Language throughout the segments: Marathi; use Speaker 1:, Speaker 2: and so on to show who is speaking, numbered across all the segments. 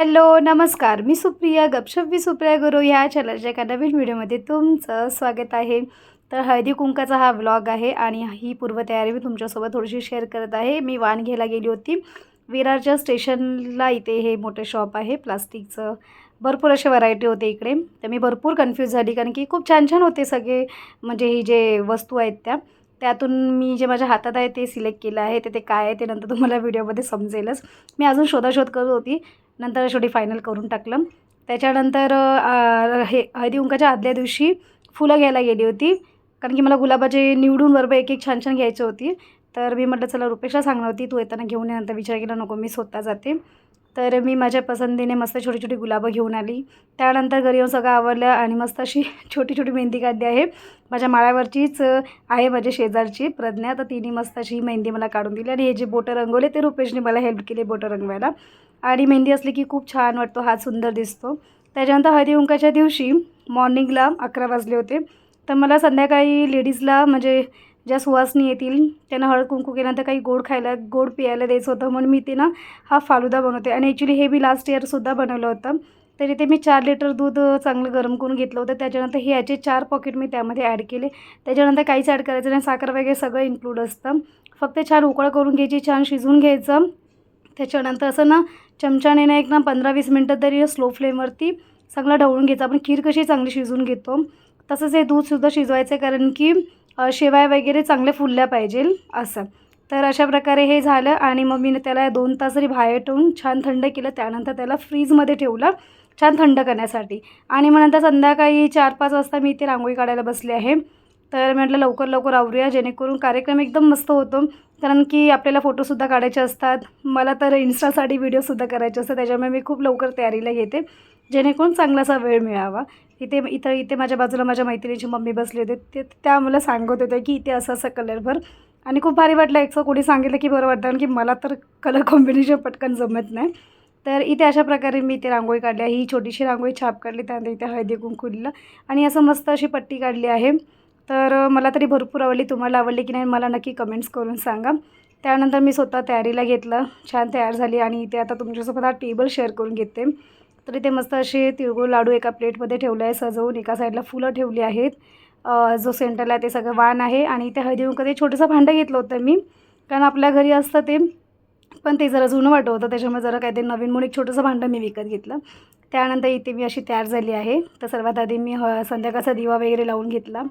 Speaker 1: हॅलो नमस्कार. मी सुप्रिया गपशप सुप्रिया गुरु ह्या चॅनलच्या एका नवीन व्हिडिओमध्ये तुमचं स्वागत आहे. तर हळदी कुंकाचा हा व्लॉग आहे आणि ही पूर्वतयारी मी तुमच्यासोबत थोडीशी शेअर करत आहे. मी वाण घ्यायला गेली होती. विरारच्या स्टेशनला इथे हे मोठे शॉप आहे. प्लास्टिकचं भरपूर असे व्हरायटी होते इकडे. तर मी भरपूर कन्फ्यूज झाली कारण की खूप छान छान होते सगळे म्हणजे ही जे वस्तू आहेत त्या. त्यातून मी जे माझ्या हातात आहे ते सिलेक्ट केलं आहे. ते ते काय आहे ते नंतर तुम्हाला व्हिडिओमध्ये समजेलच. मी अजून शोधाशोध करत होती. नंतर शेवटी फायनल करून टाकलं. त्याच्यानंतर हे हळदी कुंकाच्या आदल्या दिवशी फुलं घ्यायला गेली होती. कारण की मला गुलाबाचे निवडून बरोबर एक एक छान छान घ्यायचे होती. तर मी म्हटलं चला रुपेशला सांगणार होती. तू येताना घेऊन ये नंतर विचार केला नको मी स्वतः जाते. तर मी माझ्या पसंतीने मस्त छोटी छोटी गुलाबं घेऊन आली. त्यानंतर घरी येऊन सगळं आवडलं आणि मस्त अशी छोटी छोटी मेहंदी काढली आहे. माझ्या माळ्यावरचीच आहे माझ्या शेजारची प्रज्ञा. तर तिने मस्त अशी मेहंदी मला काढून दिली आणि हे जे बोटं रंगवले ते रुपेशने मला हेल्प केली बोटं रंगवायला. आणि मेहंदी असली की खूप छान वाटतो हात सुंदर दिसतो. त्याच्यानंतर हळदीकुंकाच्या दिवशी मॉर्निंगला अकरा वाजले होते. तर मला संध्याकाळी लेडीजला म्हणजे ज्या सुवासनी येतील त्यांना हळद कुंकू केल्यानंतर काही गोड खायला गोड प्यायला द्यायचं होतं. म्हणून मी ते ना हा फालुदा बनवते. आणि ॲक्च्युली हे मी लास्ट इयरसुद्धा बनवलं होतं. तर इथे मी चार लिटर दूध चांगलं गरम करून घेतलं होतं. त्याच्यानंतर हे याचे चार पॉकेट मी त्यामध्ये ॲड केले. त्याच्यानंतर काहीच ॲड करायचं नाही. साखर वगैरे सगळं इन्क्लूड असतं. फक्त छान उकळ करून घ्यायची छान शिजवून घ्यायचं. त्याच्यानंतर असं ना चमच्याने ना एक ना पंधरा वीस मिनटं तरी स्लो फ्लेमवरती चांगला ढवळून घ्यायचं. आपण खीर कशी चांगली शिजवून घेतो तसंच हे दूधसुद्धा शिजवायचं आहे कारण की शेवाय वगैरे चांगल्या फुलल्या पाहिजे असं. तर अशा प्रकारे हे झालं आणि मग मी त्याला दोन तास तरी बाहेर ठेवून छान थंड केलं त्यानंतर त्याला फ्रीजमध्ये ठेवलं छान थंड करण्यासाठी. आणि मग नंतर संध्याकाळी चार पाच वाजता मी इथे रांगोळी काढायला बसले आहे. तर म्हटलं लवकर लवकर आवरूया. जेणेकरून कार्यक्रम एकदम मस्त होतो. कारण की आपल्याला फोटोसुद्धा काढायचे असतात. मला तर इन्स्टासाठी व्हिडिओसुद्धा करायचे असतात. त्याच्यामुळे मी खूप लवकर तयारीला घेते जेणेकरून चांगलासा वेळ मिळावा. इथे इथं इथे माझ्या बाजूला माझ्या मैत्रिणीची मम्मी बसली होती. ते त्या मला सांगत होत्या की इथे असं असं कलरभर आणि खूप भारी वाटलं. एकचं कोणी सांगितलं की बरं वाटतं. कारण की मला तर कलर कॉम्बिनेशन पटकन जमत नाही. तर इथे अशा प्रकारे मी इथे रांगोळी काढली आहे. ही छोटीशी रांगोळी छाप काढली. त्यानंतर इथे हळदी कुंकू आणि असं मस्त अशी पट्टी काढली आहे. तर मला तरी भरपूर आवडली. तुम्हाला आवडली की नाही मला नक्की कमेंट्स करून सांगा. त्यानंतर मी स्वतः तयारीला घेतलं. छान तयार झाली आणि इथे आता तुमच्यासोबत हा टेबल शेअर करून घेते. तर इथे मस्त असे तिळगुळ लाडू एका प्लेटमध्ये ठेवले आहे. सजवून एका साईडला फुलं ठेवली आहेत. जो सेंटरला आहे ते सगळं वाण आहे आणि इथे हळदी ते छोटंसं भांडं घेतलं होतं मी. कारण आपल्या घरी असतं ते पण ते जरा जुनं वाटत होतं. त्याच्यामुळे जरा काहीतरी नवीन म्हणून एक छोटंसं भांडं मी विकत घेतलं. त्यानंतर इथे मी अशी तयार झाली आहे. तर सर्वात आधी मी ह संध्याकाळचा दिवा वगैरे लावून घेतला.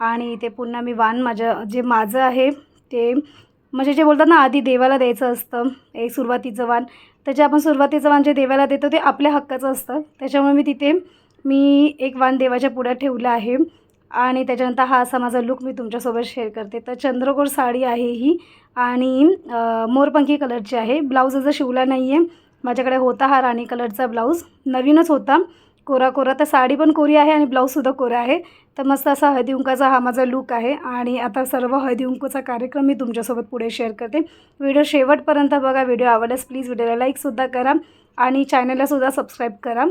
Speaker 1: आणि इथे पुन्हा मी वाण माझं जे माझं आहे ते म्हणजे जे बोलतात ना आधी देवाला द्यायचं असतं एक सुरुवातीचं वाण तर जे आपण सुरुवातीचं वाण जे देवाला देतो ते आपल्या हक्काचं असतं. त्याच्यामुळे मी तिथे मी एक वाण देवाच्या पुढ्यात ठेवलं आहे. आणि त्याच्यानंतर हा असा माझा लुक मी तुमच्यासोबत शेअर करते. तर चंद्रकोर साडी आहे ही. आणि मोरपंखी कलरची आहे. ब्लाऊज असं शिवला नाही आहे माझ्याकडे होता हा राणी कलरचा ब्लाऊज नवीनच होता. कोरा कोरा तर साडी पण कोरी आहे आणि ब्लाऊजसुद्धा कोरा आहे. तर मस्त असा हळदी हा माझा लुक आहे. आणि आता सर्व हळदी कार्यक्रम मी तुमच्यासोबत पुढे शेअर करते. व्हिडिओ शेवटपर्यंत बघा. व्हिडिओ आवडल्यास प्लीज व्हिडिओला लाईकसुद्धा करा. आणि चॅनललासुद्धा सबस्क्राईब करा.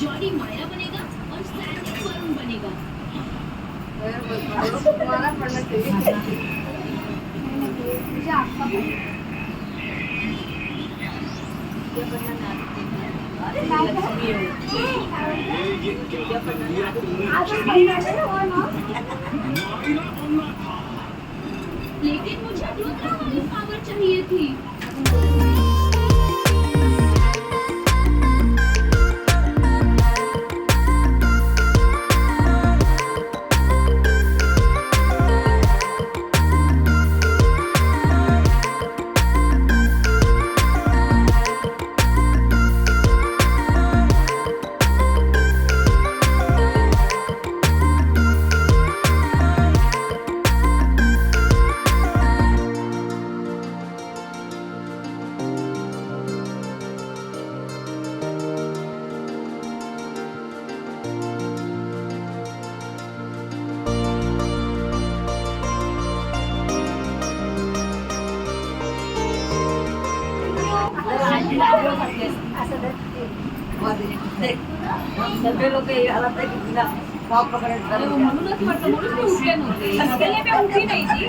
Speaker 2: जॉनी मायरा बनेगा और सैंडी वरुण बनेगा। लेकिन मुझे रुद्रा वाली पावर चाहिए थी।
Speaker 3: सगळे लोक आला तर तिला पाव पकडायचं
Speaker 2: म्हणूनच म्हटलं म्हणून मी उठले नव्हते असलेले मी उठली नाही ती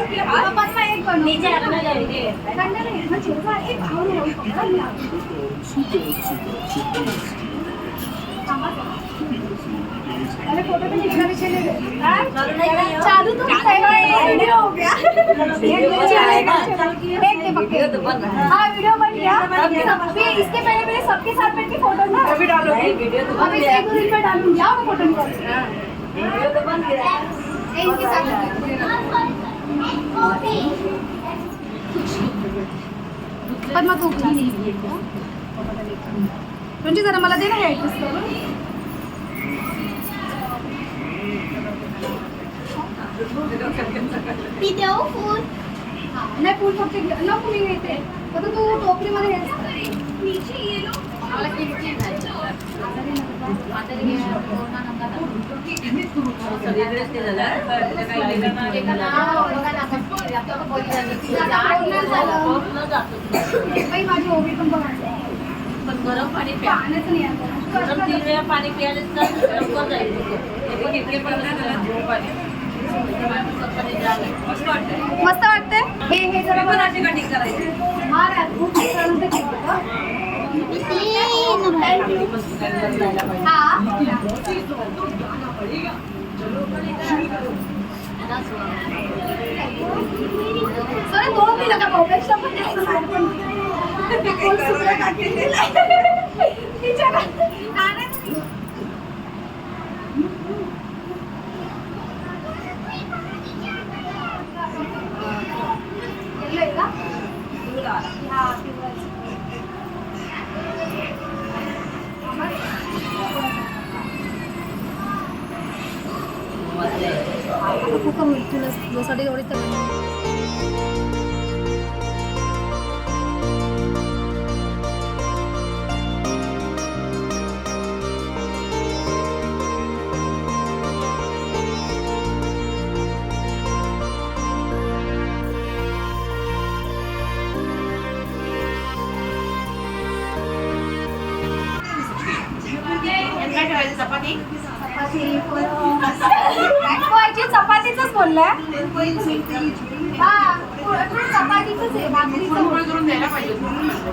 Speaker 2: अरे
Speaker 3: फ़ोटो तो हाँ?
Speaker 4: चालू तो वीडियो हो गया। देखते हाँ, वीडियो बन गया। इसके पहले मैंने सबके साथ बैठ के फ़ोटो ना।
Speaker 3: अभी डालोगे। वीडियो
Speaker 4: फ़ोटो
Speaker 3: पर
Speaker 4: मत उठली नहीं है क्या म्हणजे adjust करून. हा, नाही फुल फक्त नको मी घेते फक्त तू टोपलीमध्ये हे
Speaker 3: ते
Speaker 4: माझी ओवी पण बघा
Speaker 3: पण गरम पाणी
Speaker 4: पाण्याचं नाही आता.
Speaker 3: गरम तीन वेळा पाणी प्यायलेच तर लवकर जाईल इतके पण नाही झालं, पाणी. पाणी झालं. मस्त वाटतंय.
Speaker 4: हे हे जरा
Speaker 3: पण अशी कटिंग करायची.
Speaker 4: रात खूप दिवसानंतर केलं होतं.
Speaker 3: जायला पाहिजे.
Speaker 4: सर दोन दिलं का भाऊपेक्षा पण जास्त झाड पण कोण tunas los sale ahorita. Chapati? चपाती चपातीच बोललाय. हा चपातीच आहे भाकरीचं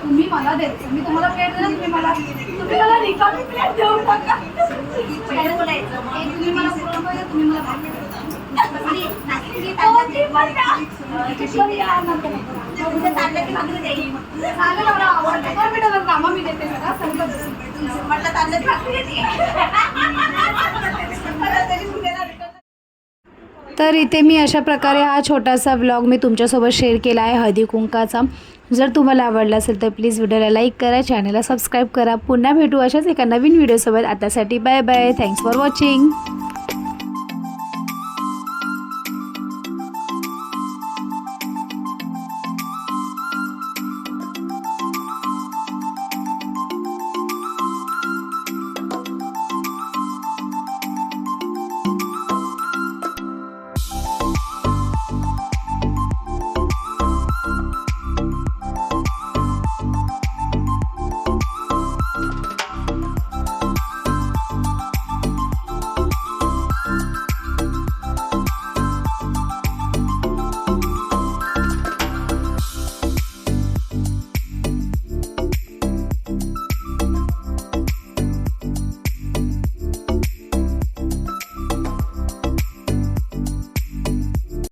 Speaker 4: तुम्ही मला द्यायचं मी तुम्हाला प्लेट दिलं तुम्ही मला तुम्ही मला रिकामी प्लेट देऊ नका. एक तुम्ही मला तुम्ही मला भाकरी द्या. हो, कामा मी देते सगळं. सर्व तर इथे मी अशा प्रकारे हा छोटासा व्लॉग मी तुमच्यासोबत शेअर केला आहे हळदी कुंकाचा. जर तुम्हाला आवडला असेल तर प्लीज व्हिडिओला लाईक करा चॅनलला सबस्क्राईब करा. पुन्हा भेटू अशाच एका नवीन व्हिडिओसोबत आतासाठी bye bye thanks for watching